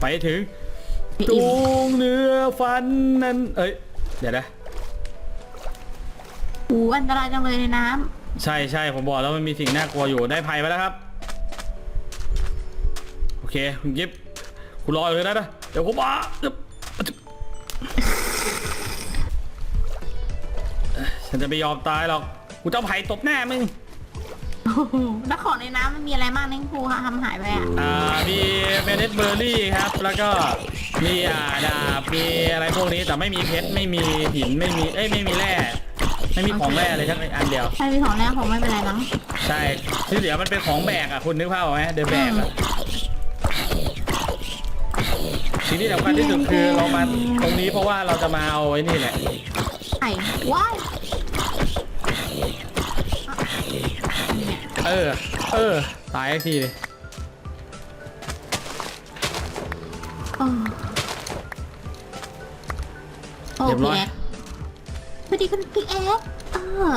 ไปถึงไม่จูอิ่มงเนื้อฟันนั้น เอ้ย เดี๋ยวนะหูอันตรายจังเลยในน้ใช่ใช่ผมบอกแล้วมันมีสิ่งน่ากลัวอยู่ได้ภัยไปแล้วครับ โอเคคุณกิฟคุณรออยู่เลยนะนะเดี๋ยวผมมาเดี๋ยวฉันจะไม่ยอมตายหรอกกูจะเอาไผ่ตบหน้ามึงำโอ้โห แล้วของในน้ำมันมีอะไรบ้างนี่ครูทำหายไปอะอ่ามีเมเนสเบอร์รี่ครับ แล้วก็มีอ่าดาบมีอะไรพวกนี้แต่ไม่มีเพชรไม่มีหินไม่มีเอ้ยไม่มีแร่ไม่มีของแร่เลยทั้งอันเดียวถ้ามีของแรกคงไม่เป็นไรมั้งใช่ที่เหลือมันเป็นของแบกอะคุณนึกภาพออกไหมเดินแบกอะสิ่งที่สำคัญที่สุดคือเรามาตรงนี้เพราะว่าเราจะมาเอาไอ้นี่แหละไข่ว้าย เออ เออ ตายสักทีเลยโอ้โอ้เรียบร้พี่อยแอ๊กพอดีคุณพี่แอ๊กเออ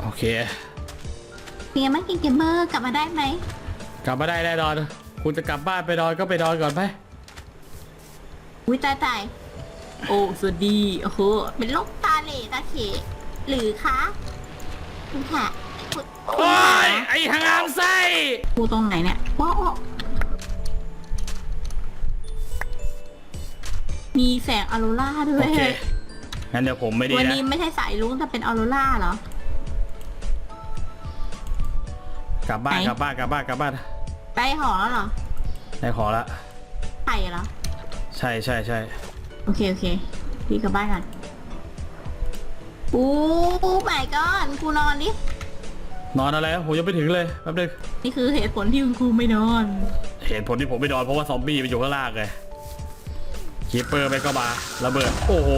โอเค เป็นไงบ้างกินเกมเมอร์กลับมาได้ไหมกลับมาได้แน่นอน คุณจะกลับบ้านไปนอนก็ไปนอนก่อนไป อุ้ยตายตายโอ้สวัสดี โอ้โห เป็นโรคตาเหล่ตาเขหรือคะคุณค่ะคุณคุณ โอ้ค่ะยไอ้หางไส้กูตรงไหนเนี่ยว้าวมีแสงออโรราด้วโอยเคงั้นเดี๋ยวผมไม่ดีวันนะนี้ไม่ใช่สายลุ้งแต่เป็นออโรราเหรอ กลับบ้านไหน กลับบ้านกลับบ้านกลับบ้านได้หอแล้วเหรอได้ขอละไข่เหรอ ใช่ใช่ใช่โอเค โอเค พี่กลับบ้านก่อนโอ้ใหม่ก่อนครูนอนดิ นอนอะไรผมยังไม่ถึงเลยแป๊บนึงนี่คือเหตุผลที่คุณครูไม่นอน เหตุผลที่ผมไม่นอนเพราะว่าซอมบี้มันอยู่ข้างล่างไงคีเปอร์ไปก็มาระเบิด โอ้โห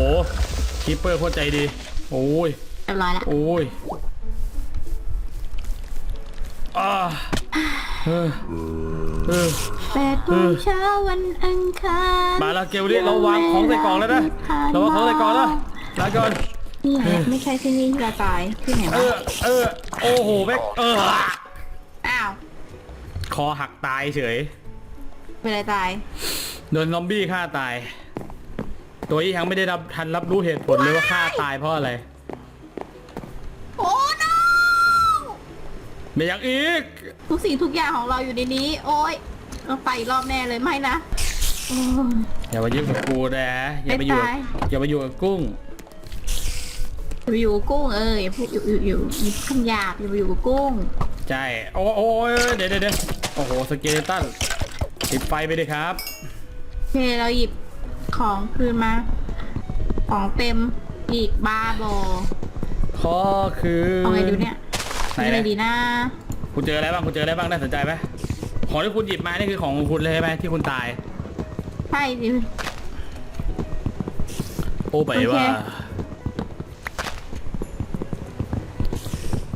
คีเปอร์โคตรใจดี โอ้ยเรียบร้อยละโอ้ยอ่าเออเออ แปดโมงเช้าวันอังคารมาแล้วเกลลี่เราวางของใส่กล่องแล้วนะเราวางของใส่กล่องแล้วลาก่อน นี่ไงไม่ใช่ที่นี่ที่เราตายที่ไหนเอวะอเออ โอ้โหแม่งเอออ้าว คอหักตายเฉย เป็นอะไรตาย โดนซอมบี้ฆ่าตาย ตัวที่ยังไม่ได้รับทันรับรู้เหตุผลเลยว่าฆ่าตายเพราะอะไรโอ้โนไม่อยากอีก ทุกสิ่งทุกอย่างของเราอยู่ในนี้ โอ้ยต้องไปอีกรอบแน่เลยไม่นะโอ้ย อย่ามายุ่งกับกูนะอย่ามาอยู่ไม่ตาย อย่ามาอยู่กับกุ้ง อยู่อยู่กุ้งเอ้ยพูดอยู่อยู่อยู่มีคำหยาบอยู่อยู่กุ้งใช่ โอ้โอ้ยเดี๋ยวเดี๋ยวเดี๋ยวโอ้โห สเกเลตันติดไฟไปเลยครับ โอเคเราหยิบของคืนมา ของเต็มอีกบาโบข้อคือเอาไงดีเนี่ยไหนมีอะไรนะดีนะคุณเจออะไรบ้างคุณเจออะไรบ้างน่าสนใจไหมของที่คุณหยิบมานี่คือของของคุณเลยใช่ไหมที่คุณตาย ใช่ดิ โอ้ไปโอเค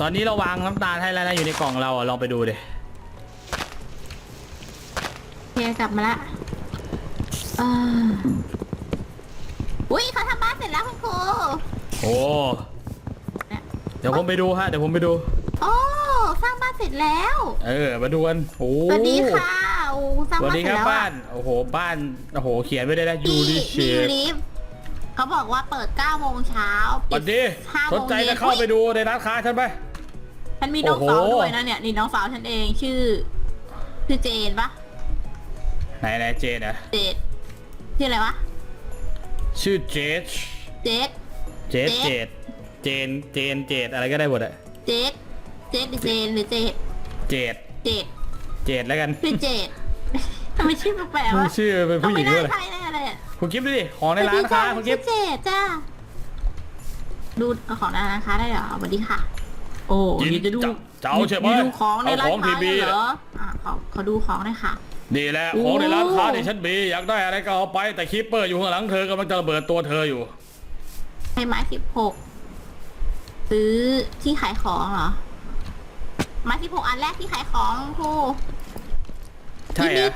ตอนนี้เราวางน้ำตาลให้แล้วนะอยู่ในกล่องเราอะลองไปดูดิโอเคกลับมาละเอออุ้ยเขาทำบ้านเสร็จแล้วคุณครูโอ้เนี่ยเดี๋ยวผมไปดูฮะเดี๋ยวผมไปดู โอ้สร้างบ้านเสร็จแล้ว เออ มาดูกันโอ้สวัสดีค่ะโอ้สร้างสวัสบ้านดีเสคร็จรับแล้วบ้าอะนโอ้โหบ้านโอ้โหเขียนไว้ได้นะยูดีริเชดีฟลิฟเขาบอกว่าเปิด9โมงเช้าสวัสดีห้าโมสงนใจเย็จะเข้าไปดูในร้านค้าฉันไหม ฉันมีน้องโอ้โหสาวด้วยนะเนี่ยนี่น้องสาวฉันเองชื่อชื่อเจนปะไหนไหนเจนอะเจดชื่ออะไรวะชื่อเจสเจดเจสเจดเจนเจนเจดอะไรก็ได้หมดอะเจดเจดหรือเจนหรือเจดเจดเจดเจดแล้วกันชื่อเจดทำไมชื่อแปลกๆวะชื่อเป็นผู้หญิงต้ด้อวยไม่น่าใช่แน่เลยอะคุณกิฟต์ดูดิของในร้านค้าคุณกิฟต์ชื่อเจดจ้าดูเอาของในร้านค้าได้เหรอสวัสดีค่ะโอ้กินยจะดูเจ้าใช่ไหมดูของในร้านเอาของค้าทีวีเหรออะขอขอดูของหน่อยค่ะนี่แหละโอ้ของในร้านค้าที่ฉันมีอยากได้อะไรก็เอาไปแต่คีปเปอร์อยู่ข้างหลังเธอกำลังจะระเบิดตัวเธออยู่ไม้ไม้สิบหกซื้อที่ขายของเหรอไม้สิบหกอันแรกที่ขายของครูใช่อะ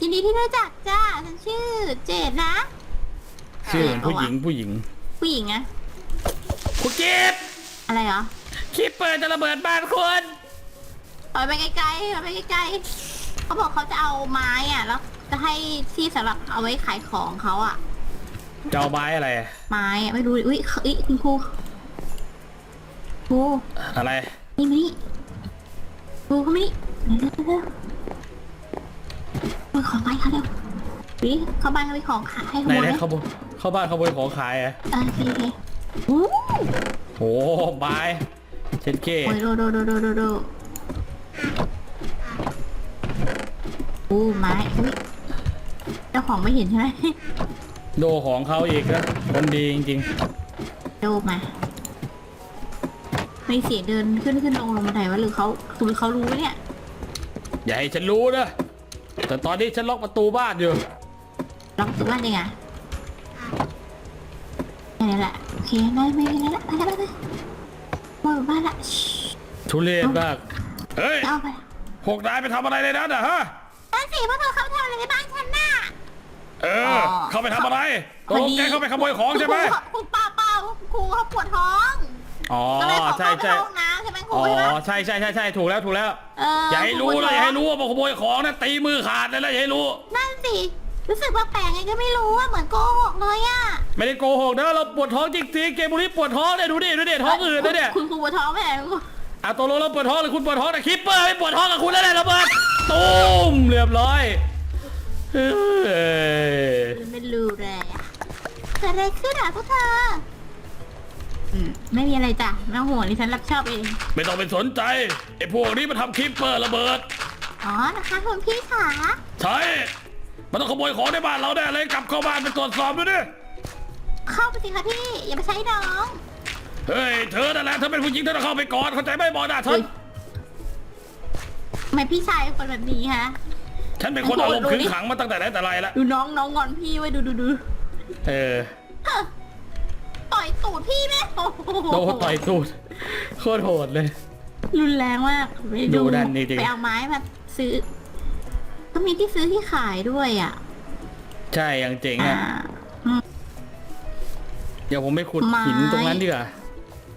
ยินดีที่รู้จักจ้าฉันชื่อเจดนะชื่อเหมือนผู้หญิงผู้หญิง ผู้หญิงอะคุณกิฟต์อะไรเหรอ คีปเปอร์จะระเบิดบ้านคุณถอยไปไกลๆถอยไปไกลๆเขาบอกเขาจะเอาไม้อะแล้วจะให้ที่สำหรับเอาไว้ขายของเขาอะจะเอาไม้อะไร ไม้อะไม่รู้อุ้ยอุ้ยคุณครูครูอะไร นี่มานี่ครูเขาไม่นี่เร็วเร็วเร็วเอาของไปเขาเร็ววิเข้าบ้านเขาไปของขายให้ขไหนโมยไหนเลยเข้าบนเข้าบ้านขโมยของขายอะเออโอเคโอเคอู้โหไม้ เช็ดเก้โอ้ยโดโดโดโดโดโดอู้ไม้อุ้ยเจ้าของไม่เห็นใช่ไหมโดของเขาอีกนะคนดีจริงโดมาไม่เสียงเดินขึ้นขึ้นลงลงบันไดวะหรือเขาคือเขารู้เนี่ยๆ อย่าให้ฉันรู้นะแต่ตอนนี้ฉันล็อกประตูบ้านอยู่ ล็อกตัวบ้านยังไงนี่นแหละโอเคไม่ไม่ไม่ละไปละไปละ ไปบ้านละชิทุเรศมาก เฮ้ยเอาไปพวกนายไปทำอะไรในนั้นอะฮะนั่นสิพวกเธอเขาทำอะไรในบ้านฉันน่ะ เออ เข้าไปทำอะไรตกลงแกเข้าไปขโมยของใช่ไหมคุณป้าเปล่าครูเขาปวดท้องอ๋อก็เลยขอใช่เข้าไปใช่ห้องน้ำใช่ไหมครูอ๋อใช่ไหมใช่ใช่ใช่ใช่ถูกแล้วถูกแล้วเอออย่าให้รู้คปวดนะท้งอย่าให้รู้ว่ามาขโมยของนะตีมือขาดเลยนะอย่าให้รู้ นั่นสิ รู้สึกว่าแปลกไงก็ไม่รู้อะเหมือนโกหกเลยอะไม่ได้โกหกนะเราปวดท้องจริงๆเกมบุรีปวดท้องเนี่ยดูดิดูดิท้องอืดนะเนี่ยคุณครูปวดท้องไหมคุณครูอะตกลงเราปวดท้องหรือคุณปวดท้องแต่คิปเปอร์ไม่ปวดท้องกับคุณแล้วแหละระเบิดตูมเรียบร้อยเฮ้ยไม่รู้เลยอะเกิดอะไรขึ้นอะพวกเธออืมไม่มีอะไรจ้ะไม่ต้องห่วงดิฉันรับชอบเอง ไม่ต้องไปสนใจไอ้พวกนี้มันทำคิปเปอร์ระเบิด อ๋อนะคะคุณพี่ขาใช่ มันต้องขโมยของในบ้านเราแน่เลยกลับเข้าบ้านไปตรวจสอบด้วยดิ เข้าไปสิคะพี่ อย่าไปใช้น้อง เฮ้ยเธอนั่นแหละเธอเป็นผู้หญิงเธอต้องเข้าไปก่อนเข้าใจไหมบอกนะฉันทำไมพี่ชายเป็นคนแบบนี้ฮะ ฉันเป็นคนอารมณ์ขึงขังมาตั้งแต่ไหนแต่ไรแล้วดูน้องน้องงอนพี่ไว้ดูดูดูเออฮะต่อยตูดพี่ไหมโอ้โหโดนต่อยตูดโคตรโหดเลย รุนแรงมากไปดูดันจริงๆ ไปเอาไม้มาซื้อ ก็มีที่ซื้อที่ขายด้วยอะใช่ยังเจ๋งอ่าอะอืม เดี๋ยวผมไปขุดไม้หินตรงนั้นดีกว่า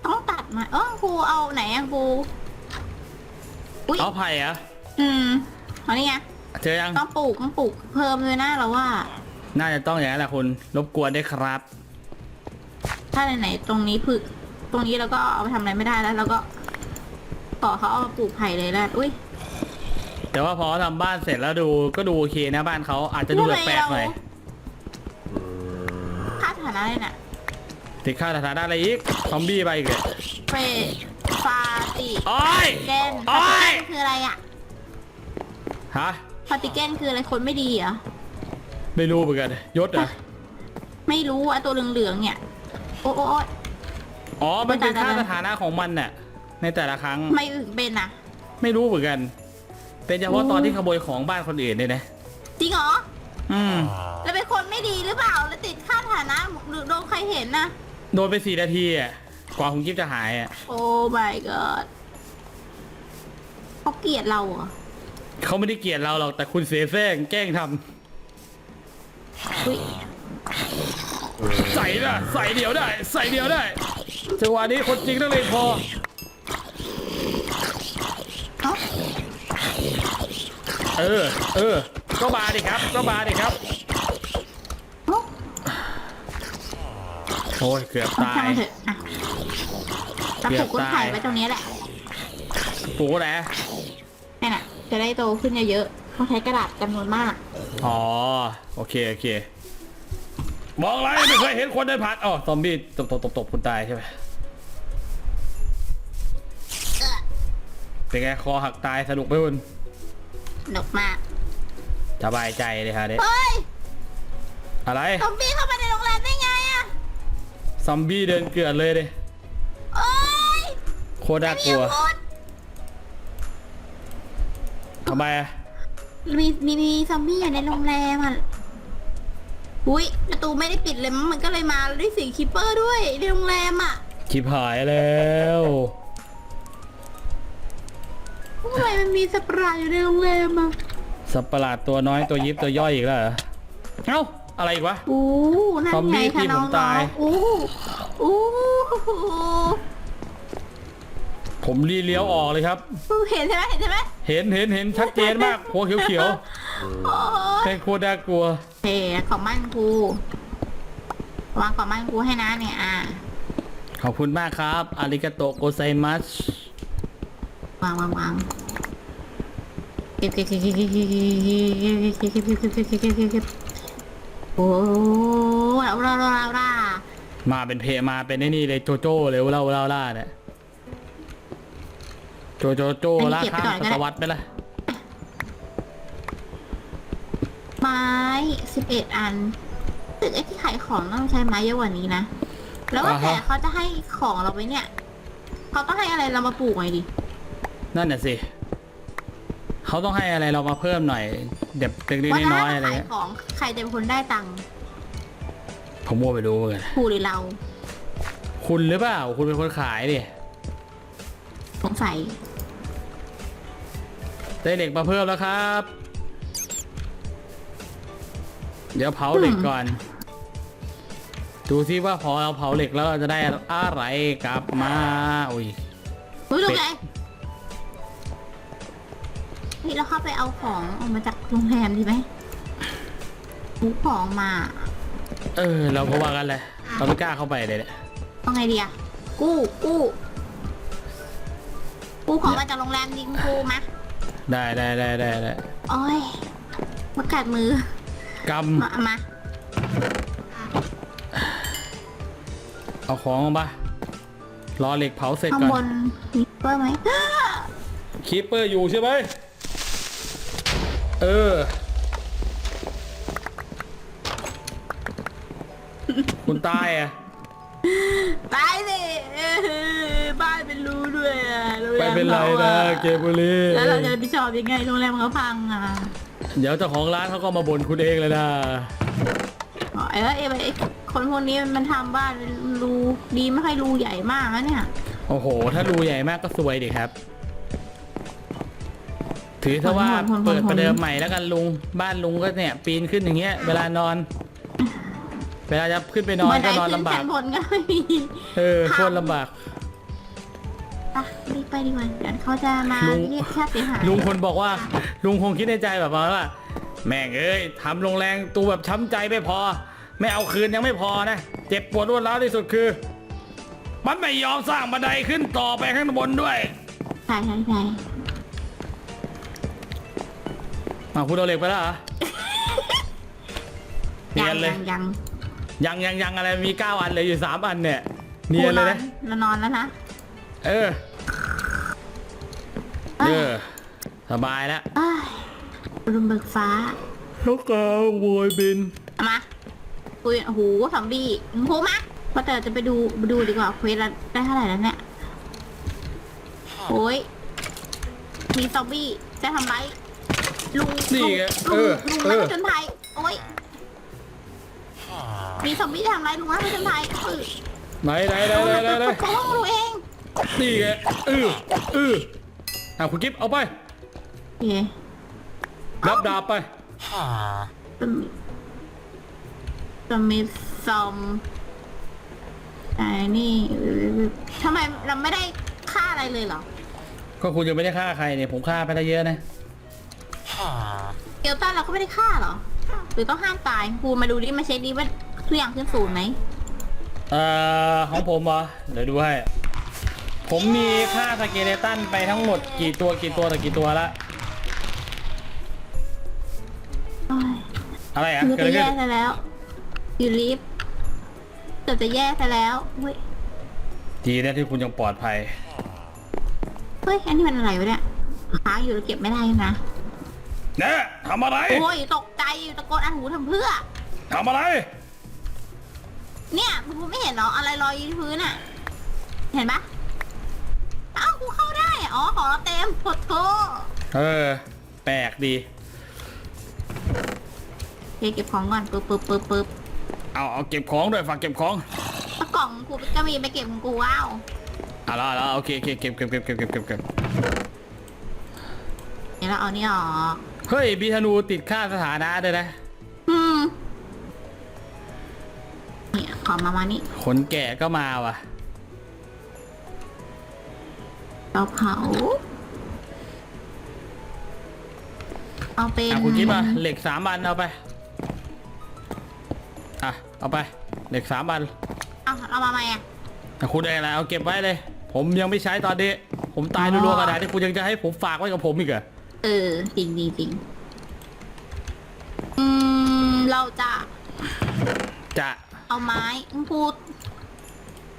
ต้องตัดมาเออครูเอาไหนอะครูอุ้ยเอาไผ่อะอืมเอานี่ไงเจอยัง ต้องปลูกต้องปลูกเพิ่มเลยนะเราว่า น่าจะต้องอย่างนั้นแหละคุณรบกวนด้วยครับ ถ้าไหนๆตรงนี้พึกตรงนี้เราก็เอาไปทำอะไรไม่ได้แล้วเราก็ต่อเขาเอามาปลูกไผ่เลยแล้วอุ้ย แต่ว่าพอทำบ้านเสร็จแล้วดูก็ดูโอเคนะบ้านเขาอาจจะดูแปลกๆหน่อยค่าฐานะเลยน่ะติดค่าสถานะอะไรอีกซอมบี้ไปอีกเลยเฟรฟาติโอ้ยเกนโอ้ฟาติยเกนคืออะไรอะฮะฟาติเกนคืออะไรคนไม่ดีเหรอไม่รู้เหมือนกันยศเหรอไม่รู้อะตัวเหลืองๆเนี่ยโอ้โอ้โอ้อ๋อมันเป็นไม่ค่าต่างกันสถานะของมันน่ะในแต่ละครั้งไม่ถึงเป็นอะไม่รู้เหมือนกัน เป็นเฉพาะตอนที่ขโมยของบ้านคนอื่นเนี่ยนะ จริงเหรออืม แล้วเป็นคนไม่ดีหรือเปล่าแล้วติดค่าฐานะหรือโดนใครเห็นนะ โดนไปสี่นาทีอะ กว่าคุณกิฟจะหายอะ โอ้ my god เขาเกลียดเราเหรอเขาไม่ได้เกลียดเราหรอก แต่คุณเสียแซงแกล้งทอุ้ยำ ใส่ได้ใส่เดียวได้ ใส่เดียวได้จังหวะนี้คนจริงต้องเลยพอ เอ้า เออ เออ ก็มาดิครับ ก็มาดิครับเอ้าโอ้ยเกือบเอาตาช่างยมันเถอะอะเราปลูกต้นไผ่ไว้ตรงนี้แหละปูแหละนี่นน่ะ จะได้โตขึ้นเยอะๆต้องใช้กระดาษจำนวนมาก อ๋อ โอเค โอเค มองอะไรไม่เคยเห็นคนเดินผ่านอ๋อซอมบี้ตบตบตบตบคุณตายใช่ไหมเออเป็นไง คอหักตายสนุกไหมคุณ หนุกมาก สบายใจเลยค่ะเนี่ยเฮ้ยอะไร ซอมบี้เข้ามาในโรงแรมได้ไงอะซอมบี้เดินเกลือนเลยดิเอ้ยโคตรน่ากมีลัวอาวุธทำไมอะมีมีมีซอมบี้อยู่ในโรงแรมอะอุ้ยประตูไม่ได้ปิดเลยมั้งมันก็เลยมาแล้วได้เสียงคิปเปอร์ด้วยในโรงแรมอะ ชิบหายแล้ว ทำไมมันมีสปรายอยู่ในโรงแรมอะสัตว์ประหลาดตัวน้อยตัวยิบตัวย่อยอีกแล้วเหรอเอ้าอะไรอีกวะ โอ้นั่นซอมบี้ไงที่คะผน้มองตาย ๆโอ้โอ้ผผมรีเลี้ยวออกเลยครับ เห็นใช่ไหมเห็นใช่ไหมเห็นเห็นเห็นชัดเจนมากหัวเขียวโอ้ๆยเป็นโคตรน่ากลัว เฮ้ของมั่นกูวางของมั่นกูให้นะเนี่ยอะขอบคุณมากครับอาริกาโตโกไซมัสวางวางวาง เก็บเก็บเก็บเก็บเก็บเก็บเก็บเก็บโอ้เราเราเราเรามาเป็นเพมาเป็นไอ้นี่เลยโจโจ้เร็วเล่าเล่าล่าเนี่ยโจโจโจ้ล่าข้ามศตวรรษไปละไม้สิบเอ็ดอันตึกไอ้ที่ขายของต้องใช้ไม้เยอะกว่านี้นะแล้วว่าแต่เขาจะให้ของเราไปเนี่ย เขาต้องให้อะไรเรามาปลูกไงดิ นั่นน่ะสิ เขาต้องให้อะไรเรามาเพิ่มหน่อยเด็บเล็กว่าๆถ้าน้อยๆอะไรขายเงี้ยของใครจะเป็นคนได้ตังค์ผมมัวไปดูเหมือนกันครูหรือเรา คุณหรือเปล่าคุณเป็นคนขายดิสงสัยได้เหล็กมาเพิ่มแล้วครับ เดี๋ยวเผาเหล็กก่อน ดูซิว่าพอเราเผาเหล็กแล้วเราจะได้อะไรกลับมาอุ้ย อุ้ยลูกเป็ดไง เฮ้ยเราเข้าไปเอาของออกมาจากโรงแรมดีไหมหูของมาเออ เราก็ว่ากันเลยเราไม่กล้าเข้าไปเลยเนี่ยเอาไงดีอะกู้กู้กู้ของมาจากโรงแรมดิงกูมาได้ได้ได้ได้ได้โอ้ยมากัดมือกมามาำเอาของมา รอเหล็กเผาเสร็จข้างก่บอนนมีเปอร์ไหมคีปเปอร์อยู่ใช่ไหม เออ คุณตายอะ ตายสิเออบ้านเป็นรูด้วยอะโรงแรไม่มเป็นไรขานะอะเกมบุรีแล้วเราจะรับผิดชอบยังไงโรงแรมเขาพังอะเดี๋ยวเจ้าของร้านเขาก็มาบ่นคุณเองเลยนะ อ๋อเออเอไอ้คนพวกนี้มันทำบ้านรูดีไม่ค่อยรูใหญ่มากนะเนี่ย โอ้โห ถ้ารูใหญ่มากก็สวยดิครับ ถือซะว่าผลผลผลเปิดประเดิมใหม่แล้วกันลุง บ้านลุงก็เนี่ย ปีนขึ้นอย่างเงี้ย เวลานอน เวลาจะขึ้นไปนอนก็นอนลำบากบัไดขึ้ชั้นบนก็ไม่มีเออโคตรลำบาก ไปรีบไปดีกว่าเดี๋ยวเขาจะมาลุง เรียกค่าเสียหายลุงคนบอกว่า ลุงคงคิดในใจแบบว่า แม่งเอ้ยทำโรงแรงตูแบบช้ำใจไม่พอ ไม่เอาคืนยังไม่พอนะ เจ็บปวดรวดร้าวที่สุดคือ มันไม่ยอมสร้างบันไดขึ้นต่อไปข้างบนด้วย ใช่ใช่ใช่ อ้าวคุณเอาเหล็กไปแล้วเหรอเนียนเลย ยังยังยังยังอะไรมีเก้าอันเหลยอยู่สามอันเนี่ยเนียนเลยนะเรานอนแล้วนะ เออเอ้เอยอสบายแล้วเอ้ยรุมเบิกฟ้าลูกกาโวยบินเอามาคุยโอ้โหซอมบี้โหมาเพราะแต่จะไปดูไปดูดีกว่าเควสละได้เท่าไหร่แล้วเนี่ยโอ้ยมีซอมบี้จะทำไร ลุงนี่ไงลุเองอลุงเอนักอผจญภัยโอ้ยมีซอมบี้จะทำไรลุงนักผจญภัยเออไหนไหนไหนไหนไหนไหนปกป้องตัวเองนี่ไงเออเอออะคุณกิฟต์เอาไปโอเครับดาบไป จะมีจะมีซอมไอ้นี่ทำไมเราไม่ได้ค่าอะไรเลยเหรอก็คุณยังไม่ได้ฆ่าใครเนี่ยผมฆ่าไปแล้วเยอะนะเก ลตันเราก็ไม่ได้ฆ่าเหรอ หรือต้องห้ามตายครูมาดูดิมาเช็คดิว่าทุกอย่างขึ้นศูนย์ไหมเอ่อของผมเหรอเดี๋ยวดูให้ ผมมีฆ่าสเกเลตันไปทั้งหมดกี่ตัวกี่ตัวแต่กี่ตัวละ โอ้ยอะไรอะคือเกิดอะไรจะขึ้แย่นซะแล้วอยู่ลิฟต์เกือบจะแย่ซะแล้วเฮ้ยดีนะที่คุณยังปลอดภัย เฮ้ยอันนี้มันอะไรวะเนี่ยค้างอยู่แล้วเก็บไม่ได้นะ เนะทำอะไรโอ้ยตกใจอยู่ตะโกนอันหูทำเพื่อ ทำอะไร เนี่ยครูไม่เห็นเหรออะไรลอยอยู่ที่พื้นอะ เห็นปะเอ้าครูเข้าได้อะอ๋อของเราเต็มโคตรโตเออ แปลกดี เดี๋ยวเก็บของก่อนปึ๊บปึ๊บปึ๊บปึ๊บเอาเอาเก็บของด้วยฝากเก็บของแล้วกล่องครูก็มีไปเก็บของกูว้าวเอาละเอาละโอเคโอเคเก็บเก็บเก็บเก็บเก็บเก็บเก็บเดี๋ยวเราเอานี่ออก เฮ้ยบีธนูติดค่าสถานะด้วยนะ อืมนี่ขอมามานี่ขนแก่ก็มาว่ะรอเตาเผา เอาเป็นอะคุณคิดว่าเหล็กสามอันเอาไป อะ เอาไป เหล็กสามอันเอาเอามาไหมอะแต่คุณเองแหละเอาเก็บไว้เลย ผมยังไม่ใช้ตอนนี้ ผมตายอ๋อรัวๆกระดาษที่คุณยังจะให้ผมฝากไว้กับผมอีกเหรอ เออจริงจริงจริงอืม เราจะจะเอาไม้อึ้งพูด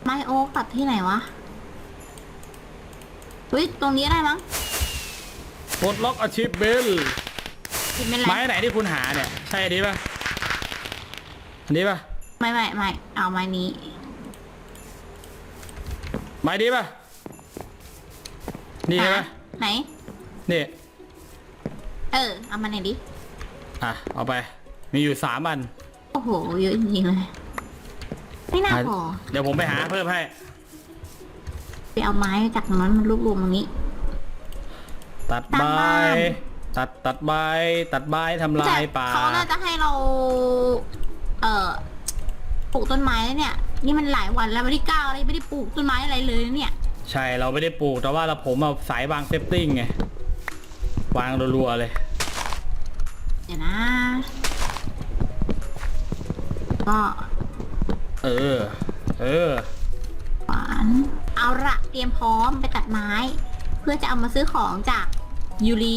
ไม้โอ๊กตัดที่ไหนวะเฮ้ยตรงนี้ได้มั้งปลดล็อกอาชีพเบลกินเป็นไรไม้ไหนที่คุณหาเนี่ย ใช่อันนี้ปะอันนี้ปะไม่ไม่ไม่เอาไม้นี้ ไม้นี้ปะนี่ใช่ปะไหน นี่ เออ เอามาไหนอยดิ อะ เอาไป มีอยู่สามอันโอ้โห เยอะจริงๆเลย ไม่น่าพอ เดี๋ยวผมไปหาเพิ่มให้ ไปเอาไม้จากตรงนั้นมารวบรวมตรงนี้ ตัดตามใบบ้านตัดตัดใบ ตัดใบทำลายป่าเขาน่าจะให้เรา เอ่อ ปลูกต้นไม้แล้วเนี่ย นี่มันหลายวันแล้ววันที่เก้าเลยไม่ได้ปลูกต้นไม้อะไรเลยนะเนี่ย ใช่ เราไม่ได้ปลูก แต่ว่าเราผมเอาสายวางเซฟติ้งไง วางรัวๆเลย เดี๋ยวนะ ก็เออ เออ ขวาน เอาละเตรียมพร้อมไปตัดไม้ เพื่อจะเอามาซื้อของจากยูรี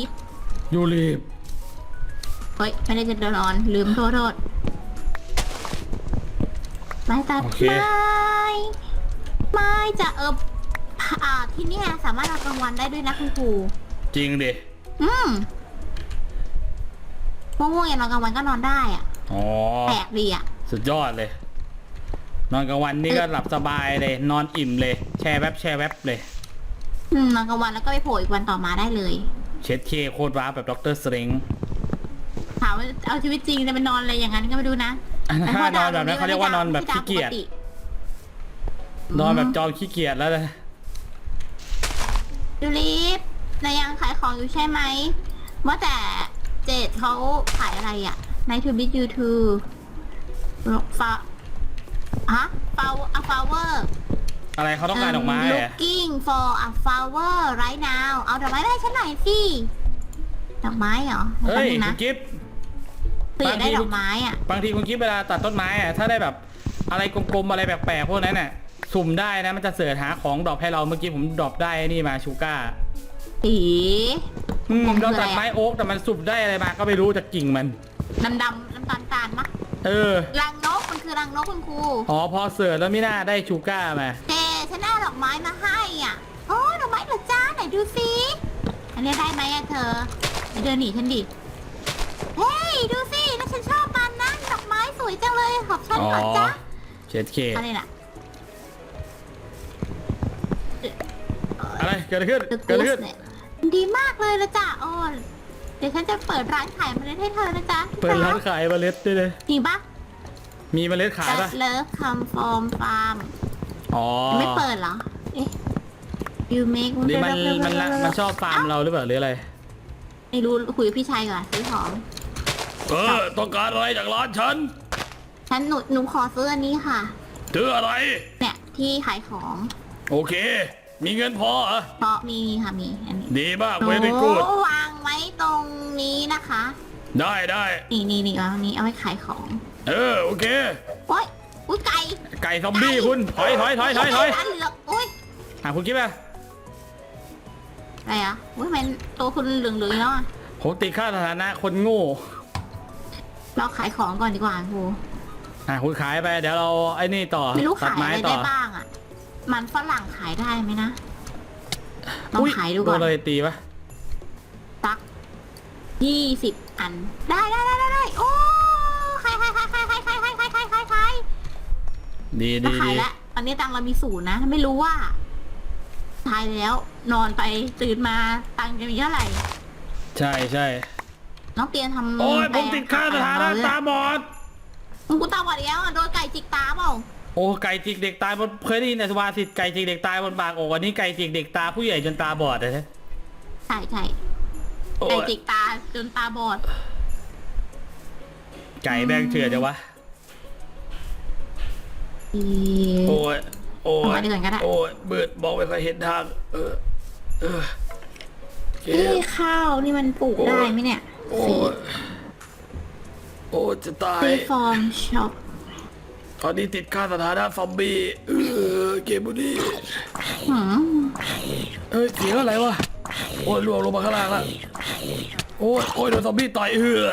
ยูรีบเฮ้ย ไม่ได้จะนอน ลืมโทษโทษไม้ตัดโอเคไม้ไม้จะเอออ่าที่เนี่ยสามารถนอนกลางวันได้ด้วยนะคุณครูจริงดิ อืมง่วงๆอย่านอนกลางวันก็นอนได้อะอ๋อ แปลกดีอะ สุดยอดเลย นอนกลางวันนี่ก็หลับสบายเลย นอนอิ่มเลย แช่แวบแช่แวบเลย อืมนอนกลางวันแล้วก็ไปโผล่อีกวันต่อมาได้เลย เช็ดเคโคตรว้าแบบด็อกเตอร์สเตรงถามว่าเอาชีวิตจริงจะไปนอนอะไรอย่างนั้นก็ไม่ดูนะแต่พถ้าอนอนแบบนั้นเขาเรียกว่านอนแบบขี้เกียจไม่ใช่ดาวปตินอนแบบจอมขี้เกียจแล้วเลยยูริฟ นายยังขายของอยู่ใช่ไหมว่าแต่เจดเขาขายอะไรอะในทูบิ t ยูทูฟาฮะฟาวอะฟาวเวอร์อะไรเขาต้องการดอกไม้อะ looking for a flower right now เอาดอกไม้มาให้ฉันหน่อยสิดอกไม้เหรอเฮ้ยแป๊บนึงคุนะณกิฟต์ คืออยากได้บางทีดอกไม้อะ บางทีคุณกิฟต์เวลาตัดต้นไม้อะถ้าได้แบบอะไรกลมๆอะไรแปลกๆพวกนั้นน่ะสุ่มได้นะมันจะเสิร์ชหาของดรอปให้เราเมื่อกี้ผมดรอปได้นี่มาชูก้า สีอืมผมคือเราอะไรตัดไม้โอ๊กแต่มันสุ่มได้อะไรมาก็ไม่รู้จากกิ่งมัน ดำดำๆน้ำตาลตาลๆมะเออ รังนกมันคือรังนกคุณครูอ๋อพอเสิร์ชแล้วไม่น่าได้ชูก้ามาเจฉันเอาดอกไม้มาให้อะโอ้ดอกไม้เหรอจ้าไหนดูสิอันนี้ได้ไหมอะเธอไปเดินหนีฉันดิเฮ้ยดูสิแล้วฉันชอบมันนะดอกไม้สวยจังเลยขอบฉันอ๋อก่อนจ้าเช็ดเคอะไรน่ะอะไรเกิดอะไรขึ้น The เกิดอะไรขึ้น Goose เนี่ย ดีมากเลยละจ้ะโอ้ยเดี๋ยวฉันจะเปิดร้านขายเมล็ดให้เธอนะจ๊ะเปิดร้านขายเมล็ดด้วยเลยจริงปะมีเมล็ดขาย That ปะ Love Come From Farm อ๋อไม่เปิดเหรอเอ๊ะ You make นี่มันมันละมันชอบฟาร์มเราหรือเปล่าหรืออะไรไม่รู้คุยกับพี่ชายก่อนซื้อของเออต้องการอะไรจากร้านฉันฉันหนูหนูขอซื้ออันนี้ค่ะถืออะไร เนี่ยที่ขายของ โอเค มีเงินพอเหรอเพราะมีมีค่ะมีอันนี้ดีมากเวรี่กูดโอ้วางไว้ตรงนี้นะคะ ได้ได้นี่นี่นี่วางตรงนี้เอาไว้ขายของเออโอเค โอ้ยอุ้ยไก่ไก่ซอมบี้คุณถอยถอยถอยถอยถอยอันเหลือโอ้ยอะคุณคิดป่ะอะไรอะอุ้ยมันตัวคุณเหลืองๆอยู่แล้วอะผมติดค่าสถานะคนโง่เราขายของก่อนดีกว่าครูอะคุณขายไปเดี๋ยวเราไอ้นี่ต่อไม่รู้ตัดขายไม้อะไรต่ได้อบ้างอะ มันฝรั่งขายได้ไหมนะลองอุ๊ขายดูโดก่อนนอะไรตีปะสักยี่สิบอัน ได้ได้ได้ได้ได้โอ้ขายขายขายขายขายขายขายขายขายขายขายดีจะดีขายดีแล้วตอนนี้ตังค์เรามีศูนย์นะ ไม่รู้ว่าขายแล้วนอนไปตื่นมาตังค์จะมีเท่าไหร่ ใช่ใช่น้องเตียนทำโอ้ยไปผมติดค่าสถานะตาบอดมึงกูตาบอดแล้วอะโดนไก่จิกตาเปล่า โอ้ไก่จิกเด็กตายบนเคยได้ยินในสวาสิทธิ์ไก่จิกเด็กตายบนปากอกอันนี้ไก่จิกเด็กตาผู้ใหญ่จนตาบอดเลยนะใช่ใช่โอ้ไก่ยจิกตาจนตาบอด ไก่แบงเถื่อนจังวะอีโอ้ยโอ้เอายมาดีกว่าก็ได้ โอ้ยเบิดบอกไปเคยเห็นทาง เออเเออเกเอ้มยข้าวนี่มันปลูกได้ไหมเนี่ยโอ้ยโอ้ยจะตาย ซีฟอร์มช็อป ตอนนี้ติดค่าสถานะซอมบี้เออเกมบุนีหืมเอ้ยเสียงอะไรวะ โอ้ยล่วงลงมาข้างล่างละโอ้ยโอ้ยโดนซอมบี้ต่อยเอือ